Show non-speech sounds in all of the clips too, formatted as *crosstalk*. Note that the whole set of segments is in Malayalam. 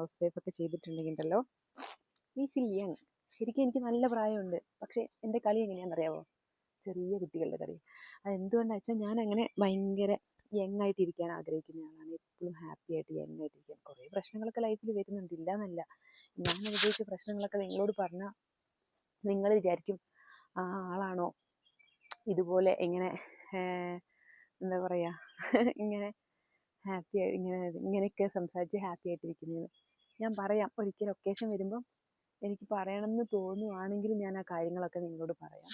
ഹൗസ് വൈഫ് ഒക്കെ ഉണ്ടല്ലോ വി ഫീൽ യങ് ശരിക്കും എനിക്ക് നല്ല പ്രായമുണ്ട്. പക്ഷെ എന്റെ കളി എങ്ങനെയാണെന്നറിയാവോ? ചെറിയ കുട്ടികളുടെ കളി. അതെന്തുകൊണ്ടാ വെച്ചാൽ ഞാൻ അങ്ങനെ ഭയങ്കര യങ് ആയിട്ട് ഇരിക്കാൻ ആഗ്രഹിക്കുന്ന ആളാണ്. എപ്പോഴും ഹാപ്പി ആയിട്ട് യങ് ആയിട്ട് ഇരിക്കാൻ. കുറേ പ്രശ്നങ്ങളൊക്കെ ലൈഫിൽ വരുന്നുണ്ട്. ഇല്ല എന്നല്ല ഞാൻ അനുഭവിച്ച പ്രശ്നങ്ങളൊക്കെ നിങ്ങളോട് പറഞ്ഞാൽ നിങ്ങൾ വിചാരിക്കും ആ ആളാണോ ഇതുപോലെ ഇങ്ങനെ എന്താ പറയാ ഇങ്ങനെ ഹാപ്പി ആയി ഇങ്ങനെ ഇങ്ങനെയൊക്കെ സംസാരിച്ച് ഹാപ്പി ആയിട്ടിരിക്കുന്നത് ഞാൻ പറയാം. ഒരിക്കൽ ഒക്കേഷൻ വരുമ്പം എനിക്ക് പറയണമെന്ന് തോന്നുവാണെങ്കിൽ ഞാൻ ആ കാര്യങ്ങളൊക്കെ നിങ്ങളോട് പറയാം.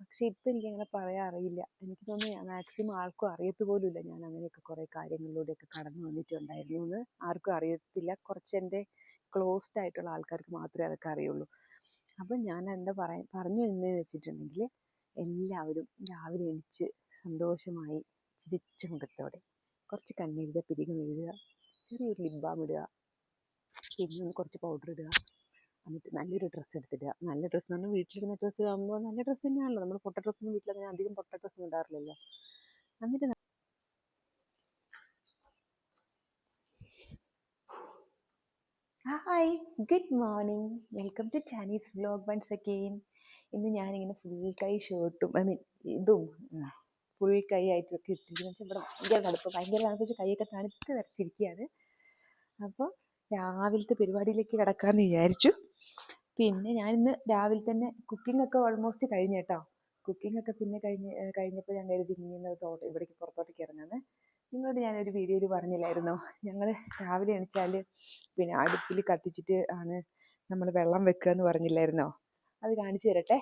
പക്ഷെ ഇപ്പം എനിക്കങ്ങനെ പറയാൻ അറിയില്ല. എനിക്ക് തോന്നുന്നു മാക്സിമം ആർക്കും അറിയത്ത് പോലുമില്ല. ഞാൻ അങ്ങനെയൊക്കെ കുറേ കാര്യങ്ങളിലൂടെയൊക്കെ കടന്നു വന്നിട്ടുണ്ടായിരുന്നു എന്ന് ആർക്കും അറിയത്തില്ല. കുറച്ച് എന്റെ ക്ലോസ്ഡ് ആയിട്ടുള്ള ആൾക്കാർക്ക് മാത്രമേ അതൊക്കെ അറിയുള്ളൂ. അപ്പം ഞാൻ എന്താ പറയാ പറഞ്ഞു എന്ന് വെച്ചിട്ടുണ്ടെങ്കിൽ എല്ലാവരും രാവിലെ എണിച്ച് സന്തോഷമായി ചിരിച്ച മുഖത്തോടെ കുറച്ച് കണ്ണെഴുതുക പിരികം എഴുതുക ചെറിയൊരു ലിപ് ബാം ഇടുക പിന്നെ ഒന്ന് കുറച്ച് പൗഡർ ഇടുക. എന്നിട്ട് നല്ലൊരു ഡ്രസ്സ് എടുത്തിടുക. നല്ല ഡ്രസ്സ് എന്ന് പറഞ്ഞാൽ വീട്ടിലിരുന്ന ഡ്രസ്സ് ആകുമ്പോൾ നല്ല ഡ്രസ്സ് തന്നെയാണല്ലോ. നമ്മൾ പൊട്ട ഡ്രസ്സൊന്നും വീട്ടിലങ്ങനെ അധികം പൊട്ട ഡ്രസ്സൊന്നും ഇടാറില്ലല്ലോ. എന്നിട്ട് hi good morning welcome to Chinese vlog once again ഇന്ന് ഞാനിങ്ങനെ ഫുൾ കൈ ഷർട്ടും ഐ മീൻ ഇതും ഫുൾ കൈ ആയിട്ടൊക്കെ ഇട്ടിരിക്കുന്ന. ഇവിടെ ഭയങ്കര തണുപ്പ്. ഭയങ്കര തണുപ്പ്. വെച്ചാൽ കൈയൊക്കെ തണുത്ത് വരച്ചിരിക്കുകയാണ്. അപ്പോൾ രാവിലത്തെ പരിപാടിയിലേക്ക് കിടക്കാമെന്ന് വിചാരിച്ചു. പിന്നെ ഞാൻ ഇന്ന് രാവിലെ തന്നെ കുക്കിംഗ് ഒക്കെ ഓൾമോസ്റ്റ് കഴിഞ്ഞു കേട്ടോ. കുക്കിംഗ് ഒക്കെ പിന്നെ കഴിഞ്ഞ് കഴിഞ്ഞപ്പോൾ ഞാൻ കരുതി ഇങ്ങനെ തോട്ട് ഇവിടേക്ക് പുറത്തോട്ടേക്ക് ഇറങ്ങാന്ന്. നിങ്ങളോട് ഞാനൊരു വീഡിയോയിൽ പറഞ്ഞില്ലായിരുന്നു? ഞങ്ങൾ രാവിലെ എണീച്ചാൽ പിന്നെ അടുപ്പിൽ കത്തിച്ചിട്ട് ആണ് നമ്മൾ വെള്ളം വെക്കുക എന്ന് പറഞ്ഞില്ലായിരുന്നോ? അത് കാണിച്ചു തരട്ടെ?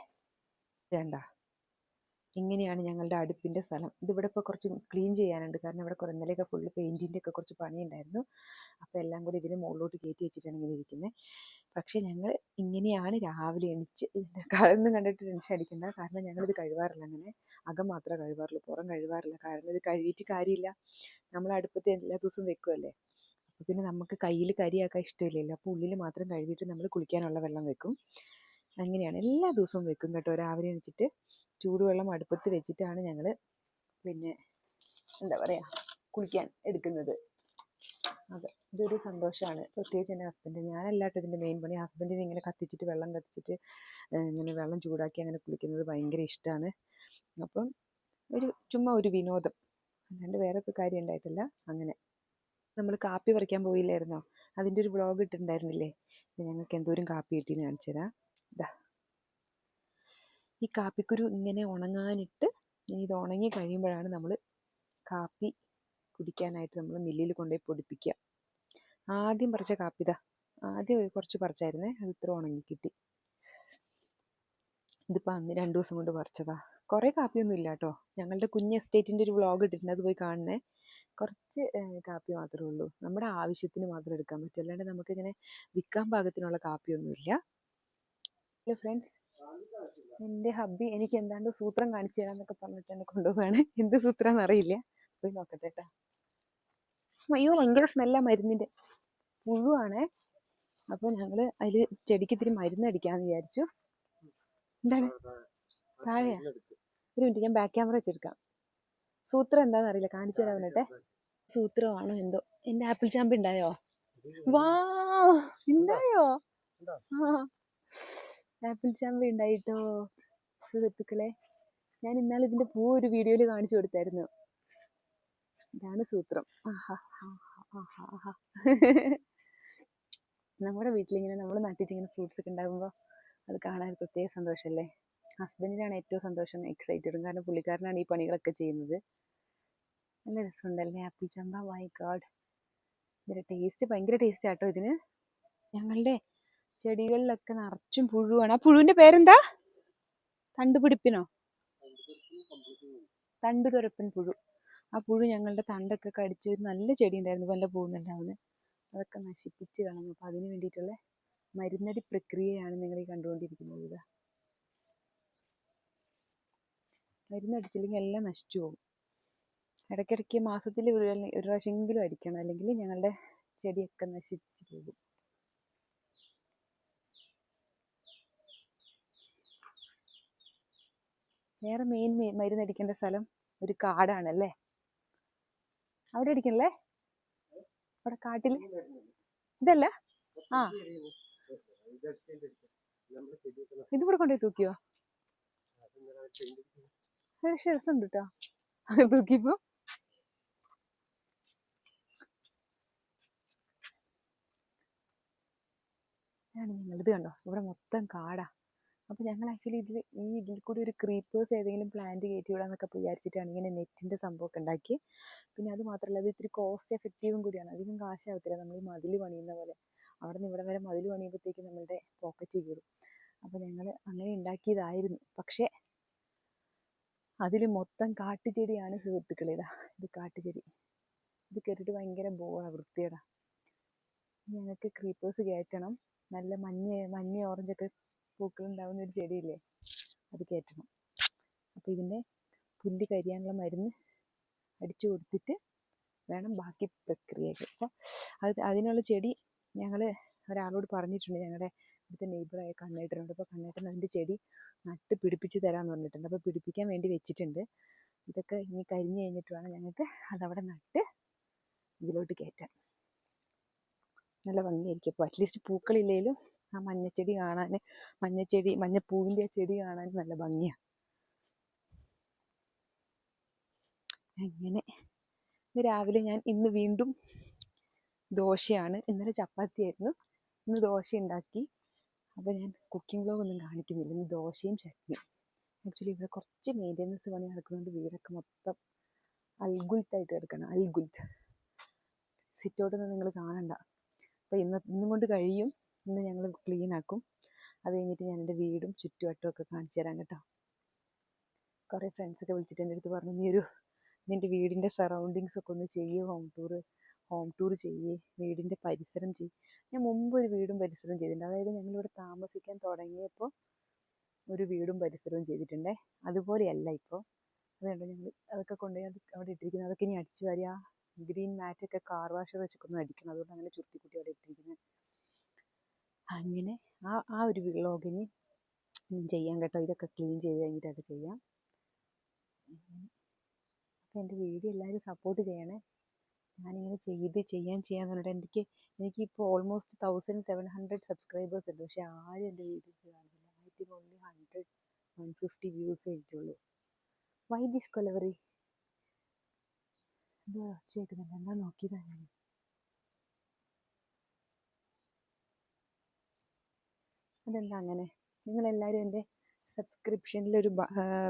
വേണ്ട. ഇങ്ങനെയാണ് ഞങ്ങളുടെ അടുപ്പിന്റെ സ്ഥലം. ഇതിവിടെ ഇപ്പോൾ കുറച്ച് ക്ലീൻ ചെയ്യാനുണ്ട്. കാരണം ഇവിടെ കുറേ ഇന്നലെയൊക്കെ ഫുള്ള് പെയിന്റിന്റെ ഒക്കെ കുറച്ച് പണിയുണ്ടായിരുന്നു. അപ്പോൾ എല്ലാം കൂടി ഇതിന് മുകളിലോട്ട് കയറ്റി വെച്ചിട്ടാണ് ഇങ്ങനെ ഇരിക്കുന്നത് പക്ഷേ ഞങ്ങൾ ഇങ്ങനെയാണ് രാവിലെ എണിച്ച് അതൊന്നും കണ്ടിട്ട് ടെൻഷൻ അടിക്കണ്ട. കാരണം ഞങ്ങളിത് കഴുകാറില്ല അങ്ങനെ. അകം മാത്രമേ കഴുകാറുള്ളൂ പുറം കഴുകാറില്ല കാരണം ഇത് കഴുകിയിട്ട് കാര്യമില്ല. നമ്മൾ അടുപ്പത്ത് എല്ലാ ദിവസവും വെക്കുമല്ലേ അപ്പോൾ പിന്നെ നമുക്ക് കയ്യിൽ കരിയാക്കാൻ ഇഷ്ടമില്ലല്ലോ. അപ്പോൾ ഉള്ളിൽ മാത്രം കഴുകിയിട്ട് നമ്മൾ കുളിക്കാനുള്ള വെള്ളം വെക്കും. അങ്ങനെയാണ് എല്ലാ ദിവസവും വെക്കും കേട്ടോ. രാവിലെ എണീച്ചിട്ട് ചൂടുവെള്ളം അടുപ്പത്ത് വെച്ചിട്ടാണ് ഞങ്ങൾ പിന്നെ എന്താ പറയുക കുളിക്കാൻ എടുക്കുന്നത്. അതെ ഇതൊരു സന്തോഷമാണ് പ്രത്യേകിച്ച് എന്റെ ഹസ്ബൻഡ് ഞാനല്ലാട്ടോ ഇതിന്റെ മെയിൻ പണി. ഹസ്ബൻഡിന് ഇങ്ങനെ കത്തിച്ചിട്ട് വെള്ളം കത്തിച്ചിട്ട് ഇങ്ങനെ വെള്ളം ചൂടാക്കി അങ്ങനെ കുളിക്കുന്നത് ഭയങ്കര ഇഷ്ടമാണ് അപ്പം ഒരു ചുമ്മാ ഒരു വിനോദം. അല്ലാണ്ട് വേറെ ഇപ്പോൾ കാര്യം ഉണ്ടായിട്ടില്ല. അങ്ങനെ നമ്മൾ കാപ്പി പറിക്കാൻ പോയില്ലായിരുന്നോ? അതിന്റെ ഒരു വ്ളോഗ് ഇട്ടിട്ടുണ്ടായിരുന്നില്ലേ? ഞങ്ങൾക്ക് എന്തോരം കാപ്പി കിട്ടിയെന്ന് കാണിച്ചു തരാം ഇതാ ഈ കാപ്പിക്കുരു ഇങ്ങനെ ഉണങ്ങാനിട്ട് ഇനി ഇത് ഉണങ്ങി കഴിയുമ്പോഴാണ് നമ്മൾ കാപ്പി കുടിക്കാനായിട്ട് നമ്മൾ മില്ലിൽ കൊണ്ടുപോയി പൊടിപ്പിക്കുക ആദ്യം പറിച്ച കാപ്പി ഇതാ. ആദ്യം കുറച്ച് പറിച്ചായിരുന്നേ അത് ഇത്ര ഉണങ്ങി കിട്ടി. ഇതിപ്പോൾ അന്ന് രണ്ട് ദിവസം കൊണ്ട് പറിച്ചതാ. കുറേ കാപ്പിയൊന്നും ഇല്ല കേട്ടോ ഞങ്ങളുടെ കുഞ്ഞ് എസ്റ്റേറ്റിന്റെ ഒരു വ്ളോഗ് ഇട്ടിട്ടുണ്ട് അത് പോയി കാണണേ. കുറച്ച് കാപ്പി മാത്രമേ ഉള്ളൂ. നമ്മുടെ ആവശ്യത്തിന് മാത്രം എടുക്കാൻ പറ്റും. അല്ലാണ്ട് നമുക്കിങ്ങനെ വിൽക്കാൻ പാകത്തിനുള്ള കാപ്പിയൊന്നുമില്ല ഹലോ ഫ്രണ്ട്സ് എന്റെ ഹബ്ബി എനിക്ക് എന്താണ്ട് സൂത്രം കാണിച്ചു തരാന്നൊക്കെ പറഞ്ഞിട്ട് എന്നെ കൊണ്ടുപോവാണ്. എന്ത് സൂത്രം അറിയില്ല. പോയി നോക്കട്ടെ കേട്ടോ. അയ്യോ ഭയങ്കര സ്മെല്ല മരുന്നിന്റെ പുഴുവാണേ. അപ്പോൾ ഞങ്ങൾ അതിൽ ചെടിക്ക് ഇത്തിരി മരുന്ന് അടിക്കാമെന്ന് വിചാരിച്ചു. എന്താണ്? താഴെയാ? ഒരു മിനിറ്റ് ഞാൻ ബാക്ക് ക്യാമറ വെച്ചെടുക്കാം. സൂത്രം എന്താണെന്ന് അറിയില്ല. കാണിച്ചു തരാൻ വേണ്ടട്ടെ സൂത്രമാണോ എന്തോ? എന്റെ ആപ്പിൾ ചാമ്പ് ഉണ്ടായോ? വാ ഉണ്ടായോ? ആ. ആപ്പിൾ ചാമ്പ ഉണ്ടായിട്ടോ സുഹൃത്തുക്കളെ ഞാൻ ഇന്നാൾ ഇതിന്റെ പൂ ഒരു വീഡിയോയിൽ കാണിച്ചു കൊടുത്തായിരുന്നു. ഇതാണ് സൂത്രം. ആഹാ ആഹാ നമ്മുടെ വീട്ടിലിങ്ങനെ നമ്മൾ നട്ടിട്ടിങ്ങനെ ഫ്രൂട്ട്സ് ഒക്കെ ഉണ്ടാകുമ്പോൾ അത് കാണാൻ പ്രത്യേക സന്തോഷമല്ലേ ഹസ്ബൻഡിനാണ് ഏറ്റവും സന്തോഷം എക്സൈറ്റഡും കാരണം പുള്ളിക്കാരനാണ് ഈ പണികളൊക്കെ ചെയ്യുന്നത്. നല്ല രസമുണ്ടല്ലേ? ആപ്പിൾ ചമ്പ മൈ ഗാഡ് ഇതിന്റെ ടേസ്റ്റ് ഭയങ്കര ടേസ്റ്റ് ആട്ടോ ഇതിന്. ഞങ്ങളുടെ ചെടികളിലൊക്കെ നിറച്ചും പുഴുവാണ്. ആ പുഴുവിന്റെ പേരെന്താ? തണ്ടുപിടിപ്പിനോ? തണ്ടു തുരപ്പൻ പുഴു. ആ പുഴു ഞങ്ങളുടെ തണ്ടൊക്കെ കടിച്ച് ഒരു നല്ല ചെടി ഉണ്ടായിരുന്നു വല്ല പോകുന്നുണ്ടാവുന്നത് അതൊക്കെ നശിപ്പിച്ച് കളഞ്ഞു. അപ്പൊ അതിന് വേണ്ടിയിട്ടുള്ള മരുന്നടി പ്രക്രിയയാണ് നിങ്ങൾ ഈ കണ്ടുകൊണ്ടിരിക്കുന്നത് ഇതാ. മരുന്നടിച്ചില്ലെങ്കിൽ എല്ലാം നശിച്ചു പോകും. ഇടയ്ക്കിടയ്ക്ക് മാസത്തിൽ ഒരു പ്രാവശ്യമെങ്കിലും അടിക്കണം. അല്ലെങ്കിൽ ഞങ്ങളുടെ ചെടിയൊക്കെ നശിച്ചു പോകും. വേറെ മെയിൻ മരുന്ന് അടിക്കേണ്ട സ്ഥലം ഒരു കാടാണല്ലേ? അവിടെ അടിക്കണല്ലേ? അവിടെ കാട്ടിൽ ഇതല്ല? ആ. ഇതിവിടെ കൊണ്ടുപോയി തൂക്കിയോ? പക്ഷെ രസമുണ്ട് കേട്ടോ തൂക്കിപ്പോ ഇത് കണ്ടോ? ഇവിടെ മൊത്തം കാടാ. അപ്പൊ ഞങ്ങൾ ആക്ച്വലി ഇതിൽ ഈ ഇതിൽ കൂടി ഒരു ക്രീപ്പേഴ്സ് ഏതെങ്കിലും പ്ലാന്റ് കയറ്റി വിടാന്നൊക്കെ വിചാരിച്ചിട്ടാണ് ഇങ്ങനെ നെറ്റിന്റെ സംഭവമൊക്കെ ഉണ്ടാക്കി പിന്നെ അത് മാത്രമല്ല അത് ഇത്തിരി കോസ്റ്റ് എഫക്റ്റീവും കൂടിയാണ്. അധികം കാശാവത്തില്ല. നമ്മൾ ഈ മതിൽ പണിയുന്ന പോലെ. അവിടെ നിന്ന് ഇവിടെ വരെ മതിൽ പണിയുമ്പോഴത്തേക്ക് നമ്മളുടെ പോക്കറ്റ് കീറും. അപ്പോൾ ഞങ്ങൾ അങ്ങനെ ഉണ്ടാക്കിയതായിരുന്നു. പക്ഷേ അതിൽ മൊത്തം കാട്ടുചെടിയാണ് സുഹൃത്തുക്കളെ ഇതാ. ഇത് കാട്ടുചെടി. ഇത് കയറിയിട്ട് ഭയങ്കര ബോറാണ് വൃത്തിയേടാ ഞങ്ങൾക്ക് ക്രീപ്പേഴ്സ് കയറ്റണം. നല്ല മഞ്ഞ മഞ്ഞ ഓറഞ്ചൊക്കെ പൂക്കളുണ്ടാവുന്ന ഒരു ചെടിയില്ലേ? അത് കയറ്റണം അപ്പോൾ ഇതിന്റെ പുല്ല് കരിയാനുള്ള മരുന്ന് അടിച്ചു കൊടുത്തിട്ട് വേണം ബാക്കി പ്രക്രിയകൾ. അപ്പോൾ അത് അതിനുള്ള ചെടി ഞങ്ങൾ ഒരാളോട് പറഞ്ഞിട്ടുണ്ട്. ഞങ്ങളുടെ ഇവിടുത്തെ നെയ്ബറായ കണ്ണേട്ടനോട്. അപ്പോൾ കണ്ണേട്ടൻ അതിന്റെ ചെടി നട്ട് പിടിപ്പിച്ച് തരാമെന്ന് പറഞ്ഞിട്ടുണ്ട്. അപ്പോൾ പിടിപ്പിക്കാൻ വേണ്ടി വെച്ചിട്ടുണ്ട്. ഇതൊക്കെ ഇനി കരിഞ്ഞു കഴിഞ്ഞിട്ട് വേണം ഞങ്ങൾക്ക് അതവിടെ നട്ട് ഇതിലോട്ട് കയറ്റാൻ നല്ല ഭംഗിയായിരിക്കും. അപ്പോൾ അറ്റ്ലീസ്റ്റ് പൂക്കളില്ലേലും ആ മഞ്ഞച്ചെടി കാണാൻ മഞ്ഞച്ചെടി മഞ്ഞപ്പൂവിന്റെ ആ ചെടി കാണാൻ നല്ല ഭംഗിയാണ് അങ്ങനെ. രാവിലെ ഞാൻ ഇന്ന് വീണ്ടും ദോശയാണ്. ഇന്നലെ ചപ്പാത്തി ആയിരുന്നു. ഇന്ന് ദോശ ഉണ്ടാക്കി. അപ്പോൾ ഞാൻ കുക്കിംഗ് വ്ലോഗ് ഒന്നും കാണിക്കുന്നില്ല. ഇന്ന് ദോശയും ചട്നിയും. ആക്ച്വലി ഇവിടെ കുറച്ച് മെയിന്റെനൻസ് പണി നടക്കുന്നതുകൊണ്ട് വീടൊക്കെ മൊത്തം അൽഗുൽത്തായിട്ട് കിടക്കണം. അൽഗുൽത്ത്. സിറ്റൗട്ടൊന്നും നിങ്ങൾ കാണണ്ട. അപ്പോൾ ഇന്ന് ഇന്നും കൊണ്ട് കഴിയും. ഇന്ന് ഞങ്ങൾ ക്ലീൻ ആക്കും. അത് കഴിഞ്ഞിട്ട് ഞാൻ എന്റെ വീടും ചുറ്റുവട്ടവും ഒക്കെ കാണിച്ചു തരാം കേട്ടോ. കുറേ ഫ്രണ്ട്സൊക്കെ വിളിച്ചിട്ട് എന്റെ അടുത്ത് പറഞ്ഞു നീ ഒരു നിന്റെ വീടിന്റെ സറൗണ്ടിങ്സ് ഒക്കെ ഒന്ന് ചെയ്യേ ഹോം ടൂർ ഹോം ടൂർ ചെയ്യേ വീടിന്റെ പരിസരം ചെയ്യ്. ഞാൻ മുമ്പ് ഒരു വീടും പരിസരവും ചെയ്തിട്ടുണ്ട്. അതായത് ഞങ്ങളിവിടെ താമസിക്കാൻ തുടങ്ങിയപ്പോൾ ഒരു വീടും പരിസരവും ചെയ്തിട്ടുണ്ടേ. അതുപോലെയല്ല ഇപ്പോൾ അതുകൊണ്ട് ഞങ്ങൾ അതൊക്കെ കൊണ്ടുപോയി അത് അവിടെ ഇട്ടിരിക്കുന്നത് അതൊക്കെ ഇനി അടിച്ചു വാരി ഗ്രീൻ മാറ്റൊക്കെ കാർ വാഷർ വെച്ചൊക്കെ ഒന്ന് അടിക്കണം. അതുകൊണ്ട് അങ്ങനെ ചുരുട്ടിക്കുട്ടി അവിടെ ഇട്ടിരിക്കുന്നത് അങ്ങനെ ആ ആ ഒരു വ്ളോഗിന് ചെയ്യാം കേട്ടോ. ഇതൊക്കെ ക്ലീൻ ചെയ്ത് കഴിഞ്ഞിട്ടൊക്കെ ചെയ്യാം. അപ്പോൾ എന്റെ വീഡിയോ എല്ലാവരും സപ്പോർട്ട് ചെയ്യണേ. ഞാനിങ്ങനെ ചെയ്ത് ചെയ്യാൻ ചെയ്യാന്ന് പറഞ്ഞിട്ട് എനിക്ക് എനിക്കിപ്പോൾ almost thousand seven hundred subscribers ഉണ്ട്. പക്ഷേ ആരും എന്റെ വീഡിയോസ് കാണുന്നില്ല. I think only hundred one fifty വ്യൂസേ എനിക്കുള്ളൂ. വൈ ദിസ് കൊലവറി എന്തോ ഒച്ച കേൾക്കുന്നുണ്ട് എന്താ നോക്കിയതാണ് ഞാൻ? അതെന്താ അങ്ങനെ? നിങ്ങളെല്ലാവരും എന്റെ സബ്സ്ക്രിപ്ഷനിലൊരു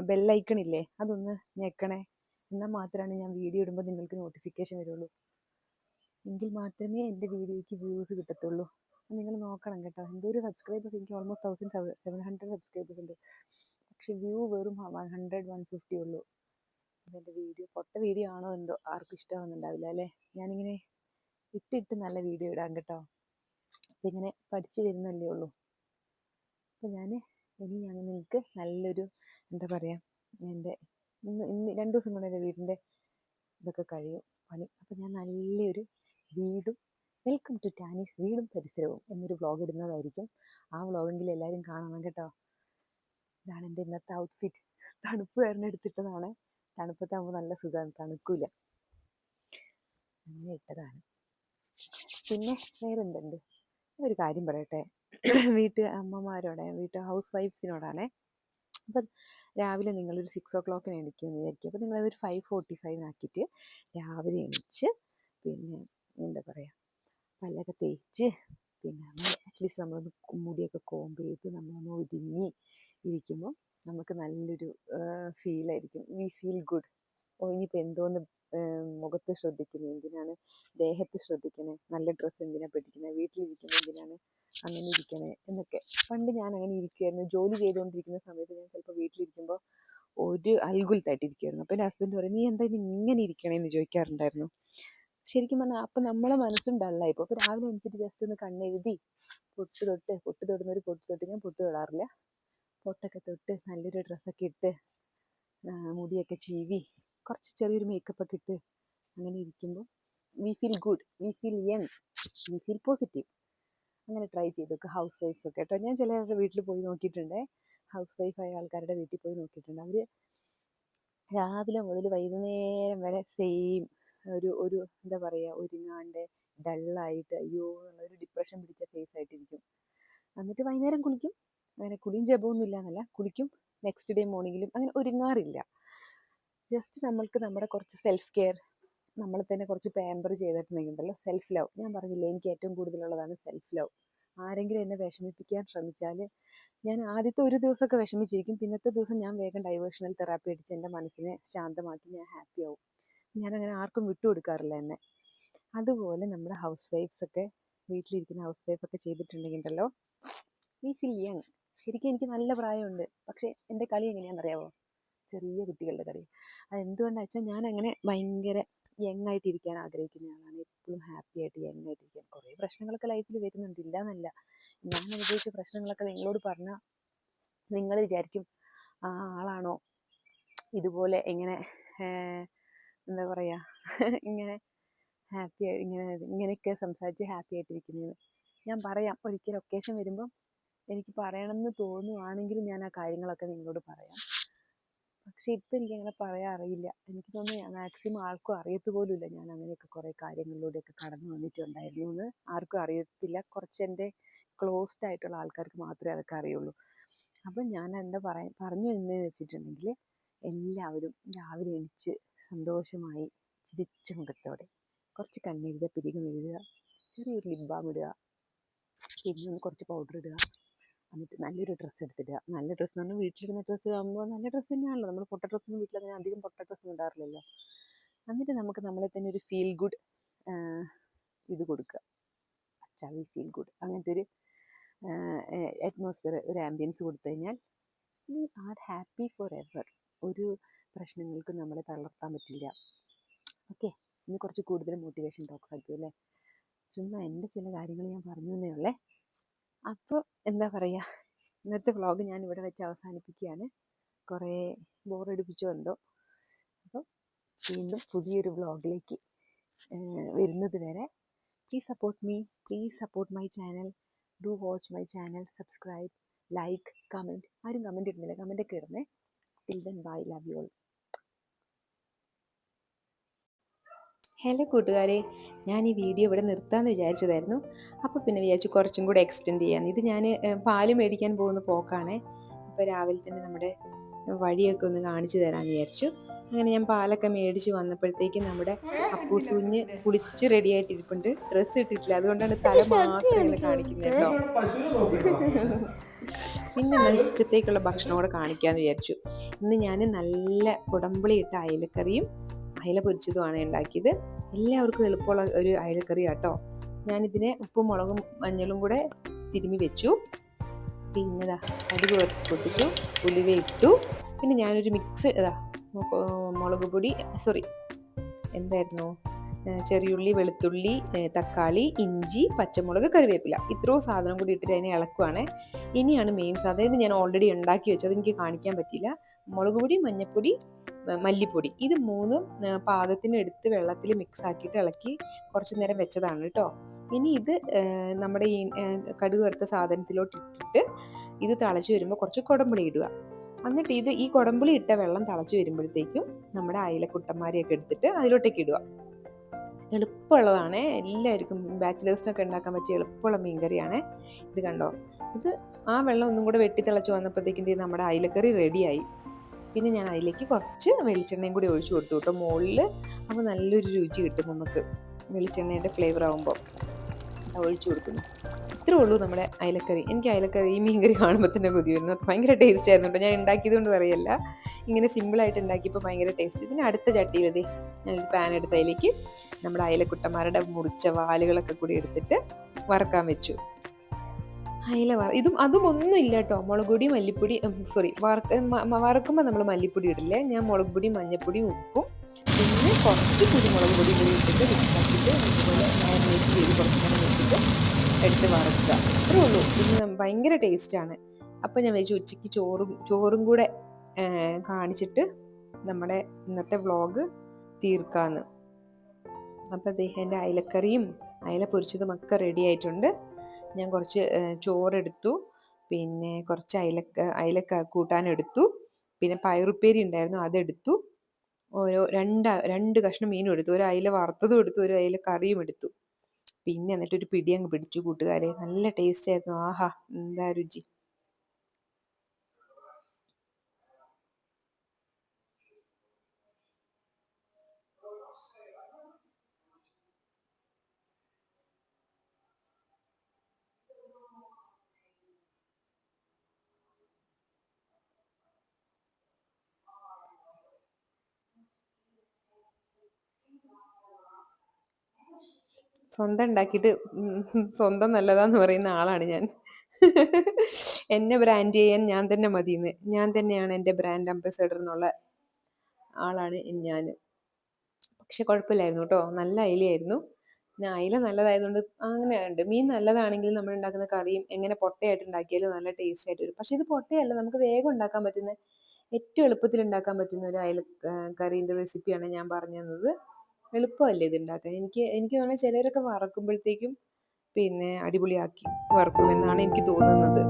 ബെല്ലൈക്കൺ ഇല്ലേ അതൊന്ന് ഞെക്കണേ. എന്നാൽ മാത്രമാണ് ഞാൻ വീഡിയോ ഇടുമ്പോൾ നിങ്ങൾക്ക് നോട്ടിഫിക്കേഷൻ വരുള്ളൂ. എങ്കിൽ മാത്രമേ എന്റെ വീഡിയോയ്ക്ക് വ്യൂസ് കിട്ടത്തുള്ളൂ. നിങ്ങൾ നോക്കണം കേട്ടോ. എന്തോ ഒരു സബ്സ്ക്രൈബേഴ്സ് എനിക്ക് almost thousand seven hundred subscribers ഉണ്ട്. പക്ഷെ വ്യൂ വെറും വൺ ഹൺഡ്രഡ് വൺ ഫിഫ്റ്റി ഉള്ളൂ. എന്റെ വീഡിയോ പൊട്ട വീഡിയോ ആണോ എന്തോ? ആർക്കും ഇഷ്ടമാവുന്നുണ്ടാവില്ല അല്ലേ? ഞാനിങ്ങനെ ഇട്ടിട്ട് നല്ല വീഡിയോ ഇടാം കേട്ടോ. അപ്പം ഇങ്ങനെ പഠിച്ചു വരുന്നല്ലേ ഉള്ളൂ. അപ്പം ഞാൻ ഇനി ഞാൻ നിങ്ങൾക്ക് നല്ലൊരു എന്താ പറയുക എന്റെ ഇന്ന് ഇന്ന് രണ്ട് ദിവസം കൊണ്ട് എന്റെ വീടിന്റെ ഇതൊക്കെ കഴിയും പണി. അപ്പം ഞാൻ നല്ലൊരു വീടും വെൽക്കം ടു ടാനീസ് വീടും പരിസരവും എന്നൊരു വ്ളോഗ് ഇടുന്നതായിരിക്കും. ആ വ്ളോഗെങ്കിലും എല്ലാവരും കാണണം കേട്ടോ. ഇതാണ് എന്റെ ഇന്നത്തെ ഔട്ട്ഫിറ്റ് തണുപ്പ് കാരണം എടുത്തിട്ടതാണ്. തണുപ്പത്താകുമ്പോൾ നല്ല സുഖമാണ് തണുക്കില്ല അങ്ങനെ ഇട്ടതാണ്. പിന്നെ വേറെ എന്തുണ്ട് ഒരു കാര്യം പറയട്ടെ. *coughs* വീട്ട് അമ്മമാരോടെ വീട്ട് ഹൗസ് വൈഫ്സിനോടാണേ അപ്പം രാവിലെ നിങ്ങളൊരു സിക്സ് ഓ ക്ലോക്കിന് എണീക്കുമെന്ന് വിചാരിക്കും. അപ്പോൾ നിങ്ങളതൊരു ഫൈവ് ഫോർട്ടി ഫൈവിനാക്കിയിട്ട് രാവിലെ എണീച്ച് പിന്നെ എന്താ പറയുക പല്ലൊക്കെ തേച്ച് പിന്നെ നമ്മൾ അറ്റ്ലീസ്റ്റ് നമ്മളൊന്ന് മുടിയൊക്കെ കോമ്പ് ചെയ്ത് നമ്മളൊന്ന് ഒതുങ്ങി ഇരിക്കുമ്പോൾ നമുക്ക് നല്ലൊരു ഫീലായിരിക്കും വി ഫീൽ ഗുഡ് ഓ ഇനിയിപ്പോൾ എന്തോന്ന് മുഖത്ത് ശ്രദ്ധിക്കുന്നത് എന്തിനാണ് ദേഹത്ത് ശ്രദ്ധിക്കണേ? നല്ല ഡ്രസ്സ് എന്തിനാണ് പഠിക്കുന്നത് വീട്ടിലിരിക്കുന്നത് എന്തിനാണ് അങ്ങനെ ഇരിക്കണേ? എന്നൊക്കെ. പണ്ട് ഞാൻ അങ്ങനെ ഇരിക്കുമായിരുന്നു ജോലി ചെയ്തുകൊണ്ടിരിക്കുന്ന സമയത്ത് ഞാൻ ചിലപ്പോൾ വീട്ടിലിരിക്കുമ്പോൾ ഒരു അൽഗുലത്തായിട്ടിരിക്കുമായിരുന്നു അപ്പോൾ എന്റെ ഹസ്ബൻഡ് പറയും നീ എന്താ ഇങ്ങനെ ഇരിക്കണേന്ന് ചോദിക്കാറുണ്ടായിരുന്നു. ശരിക്കും പറഞ്ഞാൽ അപ്പം നമ്മളെ മനസ്സും ഡള്ളായി ഇപ്പോൾ അപ്പോൾ രാവിലെ എണീച്ചിട്ട് ജസ്റ്റ് ഒന്ന് കണ്ണെഴുതി പൊട്ട് തൊട്ട് പൊട്ട് തൊടുന്നൊരു പൊട്ട് തൊട്ട് ഞാൻ പൊട്ട് തൊടാറില്ല. പൊട്ടൊക്കെ തൊട്ട് നല്ലൊരു ഡ്രസ്സൊക്കെ ഇട്ട് മുടിയൊക്കെ ചീവി കുറച്ച് ചെറിയൊരു മേക്കപ്പ് ഒക്കെ ഇട്ട് അങ്ങനെ ഇരിക്കുമ്പോൾ we feel good we feel young we feel positive അങ്ങനെ ട്രൈ ചെയ്ത് നോക്കുക ഹൗസ് വൈഫ്സ് ഒക്കെ കേട്ടോ. ഞാൻ ചിലരുടെ വീട്ടിൽ പോയി നോക്കിയിട്ടുണ്ട്. ഹൗസ് വൈഫായ ആൾക്കാരുടെ വീട്ടിൽ പോയി നോക്കിയിട്ടുണ്ട്. അവർ രാവിലെ മുതൽ വൈകുന്നേരം വരെ സെയിം ഒരു ഒരു എന്താ പറയുക ഒരുങ്ങാണ്ട് ഡള്ളായിട്ട് അയ്യോ എന്നുള്ള ഒരു ഡിപ്രഷൻ പിടിച്ച ഫേസ് ആയിട്ടിരിക്കും. എന്നിട്ട് വൈകുന്നേരം കുളിക്കും. അങ്ങനെ കുളിയും ജപമൊന്നും ഇല്ല എന്നല്ല കുളിക്കും. നെക്സ്റ്റ് ഡേ മോർണിംഗിലും അങ്ങനെ ഒരുങ്ങാറില്ല. ജസ്റ്റ് നമ്മൾക്ക് നമ്മുടെ കുറച്ച് സെൽഫ് കെയർ നമ്മൾ തന്നെ കുറച്ച് പാമ്പർ ചെയ്തിട്ടുണ്ടെങ്കിലുണ്ടല്ലോ സെൽഫ് ലവ് ഞാൻ പറഞ്ഞില്ലേ എനിക്ക് ഏറ്റവും കൂടുതലുള്ളതാണ് സെൽഫ് ലവ് ആരെങ്കിലും എന്നെ വിഷമിപ്പിക്കാൻ ശ്രമിച്ചാൽ ഞാൻ ആദ്യത്തെ ഒരു ദിവസമൊക്കെ വിഷമിച്ചിരിക്കും. പിന്നത്തെ ദിവസം ഞാൻ വേഗം ഡൈവേഷണൽ തെറാപ്പി അടിച്ച് എന്റെ മനസ്സിനെ ശാന്തമാക്കി ഞാൻ ഹാപ്പി ആവും. ഞാൻ അങ്ങനെ ആർക്കും വിട്ടുകൊടുക്കാറില്ല എന്നെ. അതുപോലെ നമ്മുടെ ഹൗസ് വൈഫ്സ് ഒക്കെ വീട്ടിലിരിക്കുന്ന ഹൗസ് വൈഫ് ഒക്കെ ചെയ്തിട്ടുണ്ടെങ്കിൽ ഉണ്ടല്ലോ വി ഫീൽ യങ് ശരിക്കും എനിക്ക് നല്ല പ്രായമുണ്ട്. പക്ഷേ എന്റെ കളി എങ്ങനെയാണെന്നറിയാമോ ചെറിയ കുട്ടികളുടെ കളി അതെന്തുകൊണ്ടാണെന്ന് വെച്ചാൽ ഞാൻ അങ്ങനെ ഭയങ്കര യങ് ആയിട്ട് ഇരിക്കാൻ ആഗ്രഹിക്കുന്ന ആളാണ്. എപ്പോഴും ഹാപ്പി ആയിട്ട് യങ് ആയിട്ട് ഇരിക്കാൻ കുറേ പ്രശ്നങ്ങളൊക്കെ ലൈഫിൽ വരുന്നുണ്ട്. ഇല്ല എന്നല്ല ഞാൻ അനുഭവിച്ച പ്രശ്നങ്ങളൊക്കെ നിങ്ങളോട് പറഞ്ഞാൽ നിങ്ങൾ വിചാരിക്കും ആ ആളാണോ ഇതുപോലെ എങ്ങനെ എന്താ പറയുക ഇങ്ങനെ ഹാപ്പി ആയി ഇങ്ങനെ ഇങ്ങനെയൊക്കെ സംസാരിച്ച് ഹാപ്പി ആയിട്ടിരിക്കുന്നത് ഞാൻ പറയാം. ഒരിക്കൽ ഒക്കേഷൻ വരുമ്പം എനിക്ക് പറയണമെന്ന് തോന്നുവാണെങ്കിൽ ഞാൻ ആ കാര്യങ്ങളൊക്കെ നിങ്ങളോട് പറയാം. പക്ഷെ ഇപ്പം എനിക്ക് അങ്ങനെ പറയാൻ അറിയില്ല. എനിക്ക് തോന്നുന്നു മാക്സിമം ആർക്കും അറിയത്ത് പോലുമില്ല. ഞാൻ അങ്ങനെയൊക്കെ കുറേ കാര്യങ്ങളിലൂടെയൊക്കെ കടന്നു വന്നിട്ടുണ്ടായിരുന്നു എന്ന് ആർക്കും അറിയത്തില്ല. കുറച്ച് എന്റെ ക്ലോസ്ഡ് ആയിട്ടുള്ള ആൾക്കാർക്ക് മാത്രമേ അതൊക്കെ അറിയുള്ളൂ. അപ്പം ഞാൻ എന്താ പറയാ പറഞ്ഞു എന്ന് വെച്ചിട്ടുണ്ടെങ്കിൽ എല്ലാവരും രാവിലെ എണീച്ച് സന്തോഷമായി ചിരിച്ച മുഖത്തോടെ കുറച്ച് കണ്ണെഴുതുക പിരികം എഴുതുക ചെറിയൊരു ലിപ് ഇടുക പിന്നെ ഒന്ന് കുറച്ച് പൗഡർ ഇടുക എന്നിട്ട് നല്ലൊരു ഡ്രസ്സ് എടുത്തിടുക. നല്ല ഡ്രസ്സ് എന്ന് പറഞ്ഞാൽ വീട്ടിലിടുന്ന ഡ്രസ്സ് ആകുമ്പോൾ നല്ല ഡ്രസ്സ് തന്നെയാണല്ലോ. നമ്മൾ പൊട്ട ഡ്രസ്സൊന്നും വീട്ടിലങ്ങനെ അധികം പൊട്ട ഡ്രസ്സ് ഇടാറില്ലല്ലോ. എന്നിട്ട് നമുക്ക് നമ്മളെ തന്നെ ഒരു ഫീൽ ഗുഡ് ഇത് കൊടുക്കുക. അച്ഛാ വി ഫീൽ ഗുഡ് അങ്ങനത്തെ ഒരു അറ്റ്മോസ്ഫിയർ ഒരു ആംബിയൻസ് കൊടുത്തു കഴിഞ്ഞാൽ we are happy forever ഒരു പ്രശ്നങ്ങൾക്കും നമ്മളെ തളർത്താൻ പറ്റില്ല. ഓക്കെ ഇന്ന് കുറച്ച് കൂടുതൽ മോട്ടിവേഷൻ ടോക്സ് ആക്കി അല്ലേ ചുമ്മാ എന്റെ ചില കാര്യങ്ങൾ ഞാൻ പറഞ്ഞു എന്നേ അപ്പോൾ എന്താ പറയുക ഇന്നത്തെ വ്ളോഗ് ഞാൻ ഇവിടെ വെച്ച് അവസാനിപ്പിക്കുകയാണ്. കുറേ ബോറടിപ്പിച്ചോ എന്തോ. അപ്പോൾ വീണ്ടും പുതിയൊരു വ്ളോഗിലേക്ക് വരുന്നത് വരെ please support me please support my channel do watch my channel subscribe like comment ആരും കമന്റ് ഇടുന്നില്ല കമന്റ് ഒക്കെ ഇടണേ till then bye love you all hello കൂട്ടുകാരെ ഞാൻ ഈ വീഡിയോ ഇവിടെ നിർത്താമെന്ന് വിചാരിച്ചതായിരുന്നു. അപ്പോൾ പിന്നെ വിചാരിച്ചു കുറച്ചും കൂടെ എക്സ്റ്റെൻഡ് ചെയ്യാൻ ഇത് ഞാൻ പാൽ മേടിക്കാൻ പോകുന്ന പോക്കാണ്. അപ്പോൾ രാവിലെ തന്നെ നമ്മുടെ വഴിയൊക്കെ ഒന്ന് കാണിച്ചു തരാമെന്ന് വിചാരിച്ചു. അങ്ങനെ ഞാൻ പാലൊക്കെ മേടിച്ച് വന്നപ്പോഴത്തേക്കും നമ്മുടെ അപ്പൂസൂഞ്ഞ് കുളിച്ച് റെഡി ആയിട്ടിരിപ്പുണ്ട്. ഡ്രസ്സ് ഇട്ടിട്ടില്ല. അതുകൊണ്ടാണ് തല മാത്രം ഇങ്ങനെ കാണിക്കുന്നത് കേട്ടോ. പിന്നെ ഉച്ചത്തേക്കുള്ള ഭക്ഷണം കൂടെ കാണിക്കാമെന്ന് വിചാരിച്ചു. ഇന്ന് ഞാൻ നല്ല കുടമ്പളി ഇട്ട അയലക്കറിയും അയല പൊരിച്ചതുമാണ് ഉണ്ടാക്കിയത്. എല്ലാവർക്കും എളുപ്പമുള്ള ഒരു അയലക്കറി കേട്ടോ ഞാനിതിനെ ഉപ്പും മുളകും മഞ്ഞളും കൂടെ തിരുമ്മി വെച്ചു. പിന്നെ കടുക് പൊട്ടിച്ചു ഉലുവ ഇട്ടു. പിന്നെ ഞാനൊരു മിക്സ് ഇതാ മുളക് പൊടി സോറി എന്തായിരുന്നു? ചെറിയുള്ളി വെളുത്തുള്ളി തക്കാളി ഇഞ്ചി പച്ചമുളക് കറിവേപ്പില. ഇത്രയും സാധനം കൂടി ഇട്ടിട്ട് അതിനെ ഇളക്കുവാണ്. ഇനിയാണ് മെയിൻ ഇത് ഞാൻ ഓൾറെഡി ഉണ്ടാക്കി വെച്ചത്. എനിക്ക് കാണിക്കാൻ പറ്റില്ല മുളക് പൊടി മഞ്ഞൾപ്പൊടി മല്ലിപ്പൊടി. ഇത് മൂന്നും പാകത്തിന് എടുത്ത് വെള്ളത്തിൽ മിക്സ് ആക്കിയിട്ട് ഇളക്കി കുറച്ച് നേരം വെച്ചതാണ് കേട്ടോ. ഇനി ഇത് നമ്മുടെ ഈ കടുക് വറുത്ത സാധനത്തിലോട്ട് ഇട്ടിട്ട് ഇത് തിളച്ച് വരുമ്പോൾ കുറച്ച് കുടമ്പുളി ഇടുക. എന്നിട്ട് ഇത് ഈ കുടമ്പുളി ഇട്ട വെള്ളം തിളച്ച് വരുമ്പോഴത്തേക്കും നമ്മുടെ അയിലക്കുട്ടന്മാരെയൊക്കെ എടുത്തിട്ട് അതിലോട്ടേക്ക് ഇടുക. എളുപ്പമുള്ളതാണ്. എല്ലാവർക്കും ബാച്ചിലേഴ്സിനൊക്കെ ഉണ്ടാക്കാൻ പറ്റിയ എളുപ്പമുള്ള മീൻകറിയാണ് ഇത് കണ്ടോ. ഇത് ആ വെള്ളം ഒന്നും കൂടെ വെട്ടി തിളച്ച് വന്നപ്പോഴത്തേക്കും നമ്മുടെ അയിലക്കറി റെഡിയായി. പിന്നെ ഞാൻ അതിലേക്ക് കുറച്ച് വെളിച്ചെണ്ണയും കൂടി ഒഴിച്ചു കൊടുത്തു കേട്ടോ മുകളിൽ അപ്പോൾ നല്ലൊരു രുചി കിട്ടും നമുക്ക് വെളിച്ചെണ്ണേന്റെ ഫ്ലേവർ ആകുമ്പോൾ ഒഴിച്ചു കൊടുക്കുന്നു. ഇത്രേ ഉള്ളൂ നമ്മുടെ അയലക്കറി. എനിക്ക് അയലക്കറി ഈ മീൻകറി കാണുമ്പോൾ തന്നെ കൊതി വരുന്നു. അത് ഭയങ്കര ടേസ്റ്റ് ആയിരുന്നു കേട്ടോ. ഞാൻ ഉണ്ടാക്കിയത് കൊണ്ട് പറയല്ല. ഇങ്ങനെ സിമ്പിളായിട്ട് ഉണ്ടാക്കിയപ്പോൾ ഭയങ്കര ടേസ്റ്റ് ഇതിന് അടുത്ത ചട്ടിയിലതേ ഞാനൊരു പാൻ എടുത്ത് അതിലേക്ക് നമ്മുടെ അയലക്കുട്ടന്മാരുടെ മുറിച്ച വാലുകളൊക്കെ കൂടി എടുത്തിട്ട് വറക്കാൻ വെച്ചു. അയില വറ ഇതും അതും ഒന്നും ഇല്ല കേട്ടോ. മുളക് പൊടി മല്ലിപ്പൊടി സോറി വറക്ക വറക്കുമ്പോൾ നമ്മൾ മല്ലിപ്പൊടി ഇടില്ലേ? ഞാൻ മുളക് പൊടി ഉപ്പും പിന്നെ കുറച്ച് കുരുമുളക് പൊടി കൂടി ഇട്ടിട്ട് മിക്സാക്കിയിട്ട് അതുപോലെ മാരിനേറ്റ് ചെയ്ത് കുറച്ച് നേരം വെച്ചിട്ട് എടുത്ത് വറുക്കുക. അത്രേ ഉള്ളൂ പിന്നെ ഭയങ്കര ടേസ്റ്റാണ്. അപ്പോൾ ഞാൻ വെച്ചു ഉച്ചയ്ക്ക് ചോറും ചോറും കൂടെ കാണിച്ചിട്ട് നമ്മുടെ ഇന്നത്തെ വ്ളോഗ് തീർക്കാന്ന്. അപ്പോൾ അദ്ദേഹത്തിന്റെ അയലക്കറിയും അയല പൊരിച്ചതും ഒക്കെ റെഡി ആയിട്ടുണ്ട്. ഞാൻ കുറച്ച് ചോറെടുത്തു. പിന്നെ കുറച്ച് അയലക്ക അയലക്ക കൂട്ടാനെടുത്തു പിന്നെ പയറുപ്പേരി ഉണ്ടായിരുന്നു അതെടുത്തു. ഓരോ രണ്ട് രണ്ട് കഷ്ണം മീനും എടുത്തു. ഒരു അയില വറുത്തതും എടുത്തു ഒരു അയില കറിയും എടുത്തു. പിന്നെ എന്നിട്ട് ഒരു പിടി അങ്ങ് പിടിച്ചു കൂട്ടുകാരെ. നല്ല ടേസ്റ്റ് ആയിരുന്നു. ആഹാ എന്താ രുചി. സ്വന്തം ഉണ്ടാക്കിയിട്ട് സ്വന്തം നല്ലതാന്ന് പറയുന്ന ആളാണ് ഞാൻ. എന്നെ ബ്രാൻഡ് ചെയ്യാൻ ഞാൻ തന്നെ മതിയെന്ന്. ഞാൻ തന്നെയാണ് എന്റെ ബ്രാൻഡ് അംബാസഡർ എന്നുള്ള ആളാണ് ഞാൻ. പക്ഷെ കുഴപ്പമില്ലായിരുന്നു കേട്ടോ. നല്ല അയിലയായിരുന്നു. പിന്നെ അയില നല്ലതായതുകൊണ്ട് അങ്ങനെ ഉണ്ട്. മീൻ നല്ലതാണെങ്കിൽ നമ്മൾ ഉണ്ടാക്കുന്ന കറിയും എങ്ങനെ പൊട്ടയായിട്ട് ഉണ്ടാക്കിയാലും നല്ല ടേസ്റ്റ് ആയിട്ട് വരും. പക്ഷെ ഇത് പൊട്ടയല്ല. നമുക്ക് വേഗം ഉണ്ടാക്കാൻ പറ്റുന്ന ഏറ്റവും എളുപ്പത്തിൽ ഉണ്ടാക്കാൻ പറ്റുന്ന ഒരു അയല കറീന്റെ റെസിപ്പിയാണ് ഞാൻ പറഞ്ഞു തന്നത്. എളുപ്പമല്ലേ ഇത് ഉണ്ടാക്കാൻ എനിക്ക് എനിക്ക് തോന്നുന്നത് ചിലരൊക്കെ വറക്കുമ്പോഴത്തേക്കും പിന്നെ അടിപൊളിയാക്കി വറക്കുമെന്നാണ് എനിക്ക് തോന്നുന്നത്.